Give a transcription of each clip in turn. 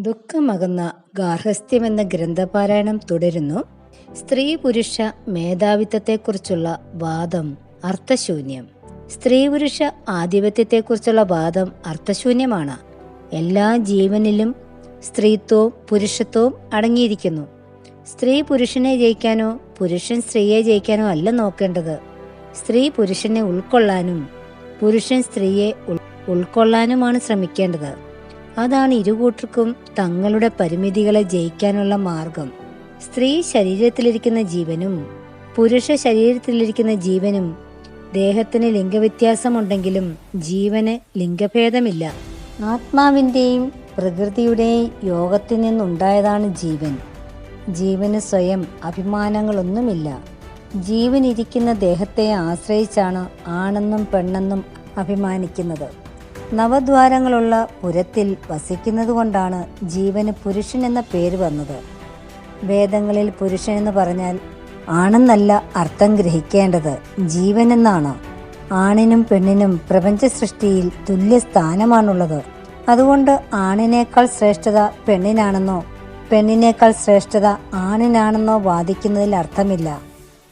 ദുഃഖമകുന്ന ഗാർഹസ്ഥ്യമെന്ന ഗ്രന്ഥപാരായണം തുടരുന്നു. സ്ത്രീ പുരുഷ മേധാവിത്വത്തെക്കുറിച്ചുള്ള വാദം അർത്ഥശൂന്യം. സ്ത്രീ പുരുഷ ആധിപത്യത്തെക്കുറിച്ചുള്ള വാദം അർത്ഥശൂന്യമാണ്. എല്ലാ ജീവനിലും സ്ത്രീത്വവും പുരുഷത്വവും അടങ്ങിയിരിക്കുന്നു. സ്ത്രീ പുരുഷനെ ജയിക്കാനോ പുരുഷൻ സ്ത്രീയെ ജയിക്കാനോ അല്ല നോക്കേണ്ടത്. സ്ത്രീ പുരുഷനെ ഉൾക്കൊള്ളാനും പുരുഷൻ സ്ത്രീയെ ഉൾക്കൊള്ളാനുമാണ് ശ്രമിക്കേണ്ടത്. അതാണ് ഇരുകൂട്ടർക്കും തങ്ങളുടെ പരിമിതികളെ ജയിക്കാനുള്ള മാർഗം. സ്ത്രീ ശരീരത്തിലിരിക്കുന്ന ജീവനും പുരുഷ ശരീരത്തിലിരിക്കുന്ന ജീവനും ദേഹത്തിന് ലിംഗവ്യത്യാസമുണ്ടെങ്കിലും ജീവന് ലിംഗഭേദമില്ല. ആത്മാവിന്റെയും പ്രകൃതിയുടെയും യോഗത്തിൽ നിന്നുണ്ടായതാണ് ജീവൻ. ജീവന് സ്വയം അഭിമാനങ്ങളൊന്നുമില്ല. ജീവനിരിക്കുന്ന ദേഹത്തെ ആശ്രയിച്ചാണ് ആണെന്നും പെണ്ണെന്നും അഭിമാനിക്കുന്നത്. നവദ്വാരങ്ങളുള്ള പുരത്തിൽ വസിക്കുന്നതുകൊണ്ടാണ് ജീവന് പുരുഷൻ എന്ന പേര് വന്നത്. വേദങ്ങളിൽ പുരുഷൻ എന്ന് പറഞ്ഞാൽ ആണെന്നല്ല അർത്ഥം ഗ്രഹിക്കേണ്ടത് ജീവൻ എന്നാണ്. ആണിനും പെണ്ണിനും പ്രപഞ്ച സൃഷ്ടിയിൽ തുല്യ സ്ഥാനമാണുള്ളത് അതുകൊണ്ട് ആണിനേക്കാൾ ശ്രേഷ്ഠത പെണ്ണിനാണെന്നോ പെണ്ണിനേക്കാൾ ശ്രേഷ്ഠത ആണിനാണെന്നോ വാദിക്കുന്നതിൽ അർത്ഥമില്ല.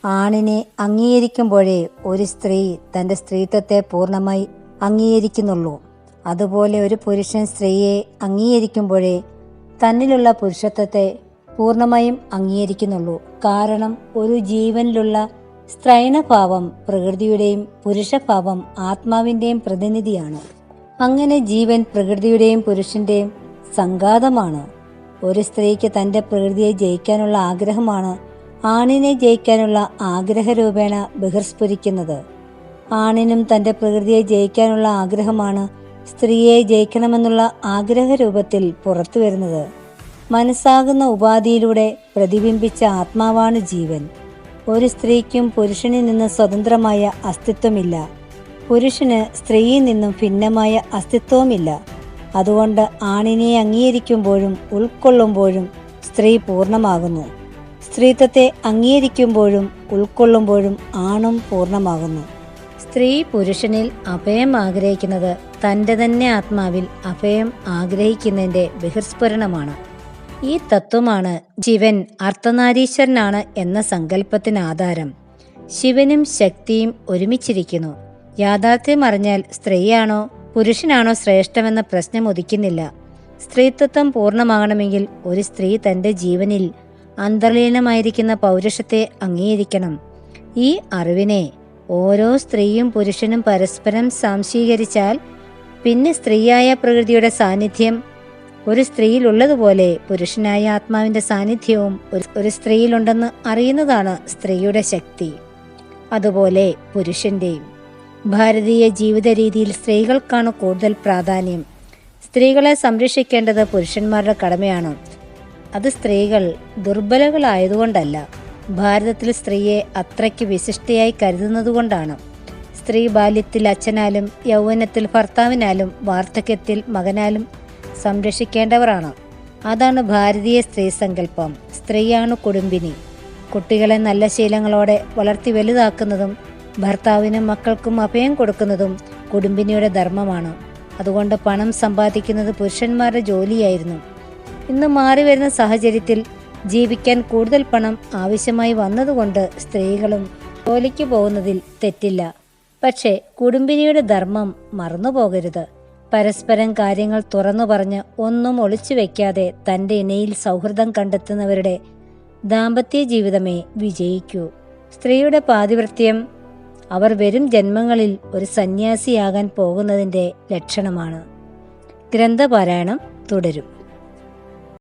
ആണിനെ അംഗീകരിക്കുമ്പോഴേ ഒരു സ്ത്രീ തന്റെ സ്ത്രീത്വത്തെ പൂർണമായി അംഗീകരിക്കുന്നുള്ളൂ. അതുപോലെ ഒരു പുരുഷൻ സ്ത്രീയെ അംഗീകരിക്കുമ്പോഴേ തന്നിലുള്ള പുരുഷത്വത്തെ പൂർണമായും അംഗീകരിക്കുന്നുള്ളൂ. കാരണം ഒരു ജീവനിലുള്ള സ്ത്രൈണഭാവം പ്രകൃതിയുടെയും പുരുഷഭാവം ആത്മാവിന്റെയും പ്രതിനിധിയാണ്. അങ്ങനെ ജീവൻ പ്രകൃതിയുടെയും പുരുഷന്റെയും സംഘാതമാണ്. ഒരു സ്ത്രീക്ക് തന്റെ പ്രകൃതിയെ ജയിക്കാനുള്ള ആഗ്രഹമാണ് ആണിനെ ജയിക്കാനുള്ള ആഗ്രഹരൂപേണ ബഹിർസ്ഫുരിക്കുന്നത്. ആണിനും തന്റെ പ്രകൃതിയെ ജയിക്കാനുള്ള ആഗ്രഹമാണ് സ്ത്രീയെ ജയിക്കണമെന്നുള്ള ആഗ്രഹരൂപത്തിൽ പുറത്തു വരുന്നത്. മനസ്സാകുന്ന ഉപാധിയിലൂടെ പ്രതിബിംബിച്ച ആത്മാവാണ് ജീവൻ. ഒരു സ്ത്രീക്കും പുരുഷനിൽ നിന്ന് സ്വതന്ത്രമായ അസ്തിത്വമില്ല. പുരുഷന് സ്ത്രീയിൽ നിന്നും ഭിന്നമായ അസ്തിത്വവുമില്ല. അതുകൊണ്ട് ആണിനെ അംഗീകരിക്കുമ്പോഴും ഉൾക്കൊള്ളുമ്പോഴും സ്ത്രീ പൂർണമാകുന്നു. സ്ത്രീത്വത്തെ അംഗീകരിക്കുമ്പോഴും ഉൾക്കൊള്ളുമ്പോഴും ആണും പൂർണമാകുന്നു. സ്ത്രീ പുരുഷനിൽ അഭയം ആഗ്രഹിക്കുന്നത് തന്റെ തന്നെ ആത്മാവിൽ അഭയം ആഗ്രഹിക്കുന്നതിന്റെ ബഹിർസ്ഫുരണമാണ്. ഈ തത്വമാണ് ജീവൻ അർത്ഥനാരീശ്വരനാണ് എന്ന സങ്കല്പത്തിന് ആധാരം ശിവനും ശക്തിയും ഒരുമിച്ചിരിക്കുന്നു. യാഥാർത്ഥ്യം അറിഞ്ഞാൽ സ്ത്രീയാണോ പുരുഷനാണോ ശ്രേഷ്ഠമെന്ന പ്രശ്നം ഉദിക്കുന്നില്ല. സ്ത്രീത്വം പൂർണമാകണമെങ്കിൽ ഒരു സ്ത്രീ തന്റെ ജീവനിൽ അന്തർലീനമായിരിക്കുന്ന പൗരുഷത്തെ അംഗീകരിക്കണം. ഈ അറിവിനെ ഓരോ സ്ത്രീയും പുരുഷനും പരസ്പരം സംശീകരിച്ചാൽ പിന്നെ സ്ത്രീയായ പ്രകൃതിയുടെ സാന്നിധ്യം ഒരു സ്ത്രീയിൽ ഉള്ളതുപോലെ പുരുഷനായ ആത്മാവിന്റെ സാന്നിധ്യവും ഒരു സ്ത്രീയിലുണ്ടെന്ന് അറിയുന്നതാണ് സ്ത്രീയുടെ ശക്തി. അതുപോലെ പുരുഷന്റെയും. ഭാരതീയ ജീവിത രീതിയിൽ സ്ത്രീകൾക്കാണ് കൂടുതൽ പ്രാധാന്യം. സ്ത്രീകളെ സംരക്ഷിക്കേണ്ടത് പുരുഷന്മാരുടെ കടമയാണ്. അത് സ്ത്രീകൾ ദുർബലകളായതുകൊണ്ടല്ല. ഭാരതത്തിൽ സ്ത്രീയെ അത്രയ്ക്ക് വിശിഷ്ടയായി കരുതുന്നതുകൊണ്ടാണ്. സ്ത്രീ ബാല്യത്തിൽ അച്ഛനാലും യൗവനത്തിൽ ഭർത്താവിനാലും വാർദ്ധക്യത്തിൽ മകനാലും സംരക്ഷിക്കേണ്ടവരാണ്. അതാണ് ഭാരതീയ സ്ത്രീ സങ്കല്പം. സ്ത്രീയാണ് കുടുംബിനി കുട്ടികളെ നല്ല ശീലങ്ങളോടെ വളർത്തി വലുതാക്കുന്നതും ഭർത്താവിനും മക്കൾക്കും അഭയം കൊടുക്കുന്നതും കുടുംബിനിയുടെ ധർമ്മമാണ്. അതുകൊണ്ട് പണം സമ്പാദിക്കുന്നത് പുരുഷന്മാരുടെ ജോലിയായിരുന്നു. ഇന്ന് മാറി വരുന്ന സാഹചര്യത്തിൽ ജീവിക്കാൻ കൂടുതൽ പണം ആവശ്യമായി വന്നതുകൊണ്ട് സ്ത്രീകളും ജോലിക്ക് പോകുന്നതിൽ തെറ്റില്ല. പക്ഷേ കുടുംബിനിയുടെ ധർമ്മം മറന്നുപോകരുത്. പരസ്പരം കാര്യങ്ങൾ തുറന്നു പറഞ്ഞ് ഒന്നും ഒളിച്ചു വെക്കാതെ തന്റെ ഇണയിൽ സൗഹൃദം കണ്ടെത്തുന്നവരുടെ ദാമ്പത്യ ജീവിതമേ വിജയിക്കൂ. സ്ത്രീയുടെ പാതിവൃത്യം അവർ വരും ജന്മങ്ങളിൽ ഒരു സന്യാസിയാകാൻ പോകുന്നതിന്റെ ലക്ഷണമാണ്. ഗ്രന്ഥപാരായണം തുടരും.